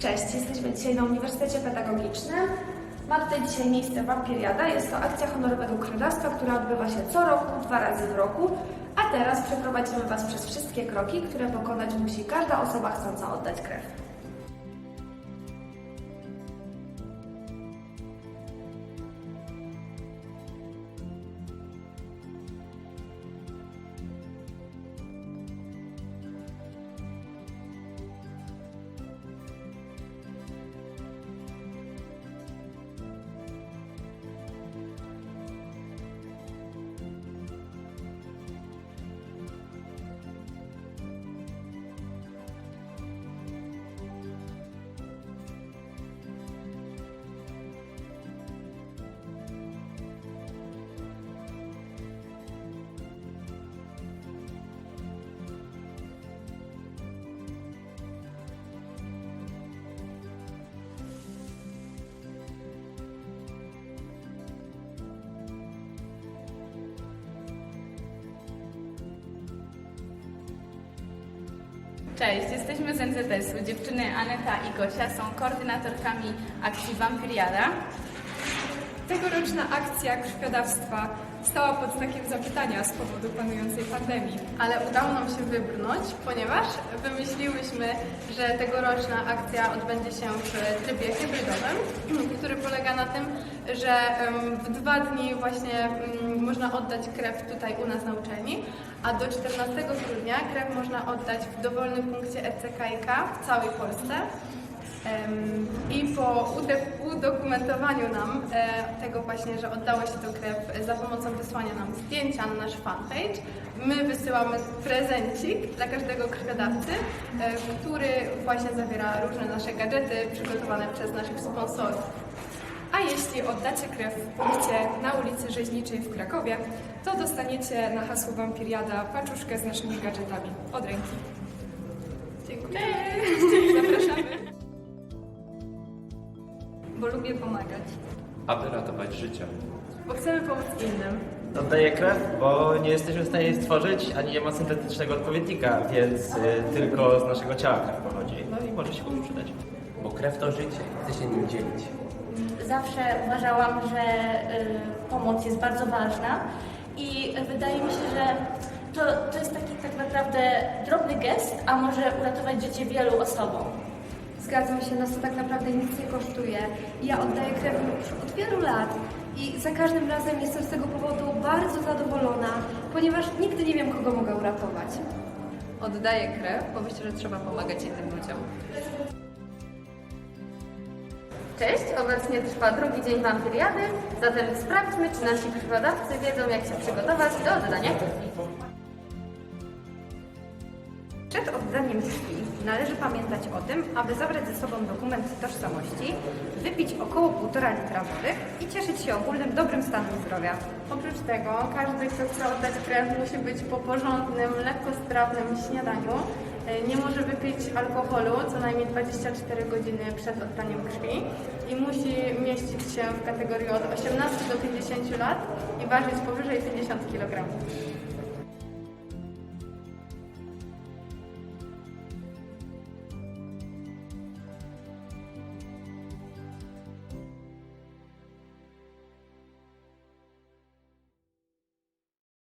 Cześć, jesteśmy dzisiaj na Uniwersytecie Pedagogicznym. Ma tutaj dzisiaj miejsce Wampiriada. Jest to akcja honorowego krwiodawstwa, która odbywa się co roku, dwa razy w roku. A teraz przeprowadzimy Was przez wszystkie kroki, które pokonać musi każda osoba chcąca oddać krew. Cześć, jesteśmy z NZS-u. Dziewczyny Aneta i Gosia są koordynatorkami akcji Vampiriada. Tegoroczna akcja krwiodawstwa stała pod znakiem zapytania z powodu panującej pandemii. ale udało nam się wybrnąć, ponieważ wymyśliłyśmy, że tegoroczna akcja odbędzie się w trybie hybrydowym, który polega na tym, że w dwa dni właśnie mm, można oddać krew tutaj u nas na uczelni, a do 14 grudnia krew można oddać w dowolnym punkcie ECKiK w całej Polsce. I po udokumentowaniu nam e, tego właśnie, że oddało się tę krew e, za pomocą wysłania nam zdjęcia na nasz fanpage, my wysyłamy prezencik dla każdego krwiodawcy, e, który właśnie zawiera różne nasze gadżety przygotowane przez naszych sponsorów. A jeśli oddacie krew w punkcie na ulicy Rzeźniczej w Krakowie, to dostaniecie na hasło Wampiriada paczuszkę z naszymi gadżetami od ręki. Lubię pomagać. aby ratować życie. Bo chcemy pomóc innym. Oddaję krew, bo nie jesteśmy w stanie jej stworzyć, ani nie ma syntetycznego odpowiednika, więc y, tylko z naszego ciała krew pochodzi. No i może się komuś przydać. Bo krew to życie, chce się nim dzielić. Zawsze uważałam, że y, pomoc jest bardzo ważna i wydaje mi się, że to, to jest taki tak naprawdę drobny gest, a może uratować życie wielu osobom. Zgadzam się, nas to tak naprawdę nic nie kosztuje. Ja oddaję krew już od wielu lat i za każdym razem jestem z tego powodu bardzo zadowolona, ponieważ nigdy nie wiem, kogo mogę uratować. Oddaję krew, bo myślę, że trzeba pomagać innym ludziom. Cześć, obecnie trwa drugi dzień wampiriady, zatem sprawdźmy, czy nasi krwiodawcy wiedzą, jak się przygotować do oddania krwi. Przed oddaniem krwi należy pamiętać o tym, aby zabrać ze sobą dokument tożsamości, wypić około 1,5 litra wody i cieszyć się ogólnym dobrym stanem zdrowia. Oprócz tego, każdy, kto chce oddać krew, musi być po porządnym, lekkostrawnym śniadaniu. E, Nie może wypić alkoholu co najmniej 24 godziny przed oddaniem krwi i musi mieścić się w kategorii od 18 do 50 lat i ważyć powyżej 50 kg.